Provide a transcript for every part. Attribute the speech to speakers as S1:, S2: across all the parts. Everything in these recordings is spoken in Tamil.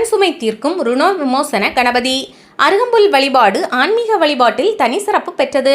S1: கடன் சுமை தீர்க்கும் ருணோ விமோசன கணபதி. அருகம்புல் வழிபாடு ஆன்மீக வழிபாட்டில் தனி சிறப்பு பெற்றது.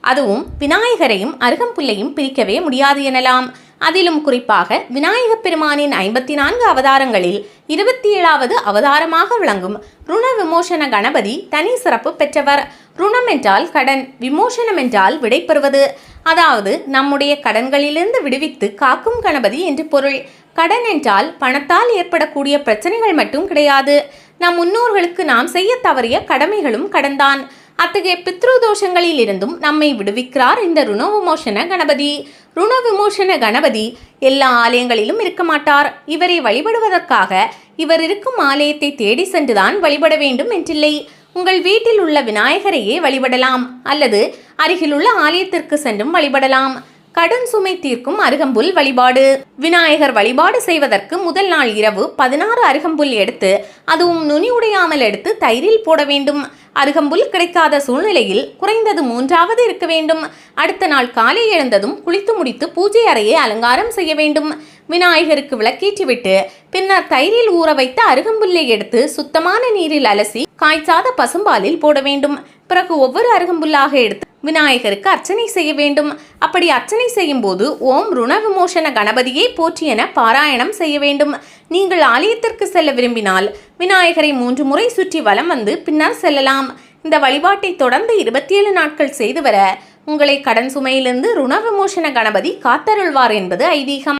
S1: அதுவும் விநாயகரையும் அருகம்புல்லையும் பிரிக்கவே முடியாது எனலாம். அதிலும் குறிப்பாக விநாயகப் பெருமானின் ஐம்பத்தி நான்கு அவதாரங்களில் இருபத்தி ஏழாவது அவதாரமாக விளங்கும் ருண விமோசன கணபதி தனி சிறப்பு பெற்றவர். ருணம் என்றால் கடன் விமோசனம் என்றால் விடை பெறுவது. அதாவது நம்முடைய கடன்களிலிருந்து விடுவித்து காக்கும் கணபதி என்று பொருள். கடன் என்றால் பணத்தால் ஏற்படக்கூடிய பிரச்சனைகள் மட்டும் கிடையாது. நம் முன்னோர்களுக்கு நாம் செய்ய தவறிய கடமைகளும் கடன்தான். அத்தகைய பித்ரு தோஷங்களில் இருந்தும் நம்மை விடுவிக்கிறார் இந்த ருணவிமோசன கணபதி. ருண விமோசன கணபதி எல்லா ஆலயங்களிலும் இருக்க மாட்டார். இவரை வழிபடுவதற்காக இவர் இருக்கும் ஆலயத்தை தேடி சென்றுதான் வழிபட வேண்டும் என்றில்லை. உங்கள் வீட்டில் உள்ள விநாயகரையே வழிபடலாம் அல்லது அருகிலுள்ள ஆலயத்திற்கு சென்றும் வழிபடலாம். கடன் சுமை தீர்க்கும் அருகம்புல் வழிபாடு. விநாயகர் வழிபாடு செய்வதற்கு முதல் நாள் இரவு பதினாறு அருகம்புல் எடுத்து அதுவும் நுனி உடையாமல் எடுத்து தயிரில் போட வேண்டும். அருகம்புல் கிடைக்காத சூழ்நிலையில் குறைந்தது மூன்றாவது இருக்க வேண்டும். அடுத்த நாள் காலை எழுந்ததும் குளித்து முடித்து பூஜை அறையை அலங்காரம் செய்ய வேண்டும். விநாயகருக்கு விளக்கேற்றிவிட்டு பின்னர் தயிரில் ஊற வைத்த அருகம்புல்லை எடுத்து சுத்தமான நீரில் அலசி காய்ச்சாத பசும்பாலில் போட வேண்டும். பிறகு ஒவ்வொரு அருகம்புல்லாக எடுத்து விநாயகருக்கு அர்ச்சனை செய்ய வேண்டும். அப்படி அர்ச்சனை செய்யும் போது ஓம் ருண விமோசன கணபதியை போற்றி என பாராயணம் செய்ய வேண்டும். நீங்கள் ஆலயத்திற்கு செல்ல விரும்பினால் விநாயகரை மூன்று முறை சுற்றி வலம் வந்து பின்னர் செல்லலாம். இந்த வழிபாட்டை தொடர்ந்து இருபத்தி ஏழு நாட்கள் செய்து வர உங்களை கடன் சுமையிலிருந்து ருண விமோசன கணபதி காத்தருள்வார் என்பது ஐதீகம்.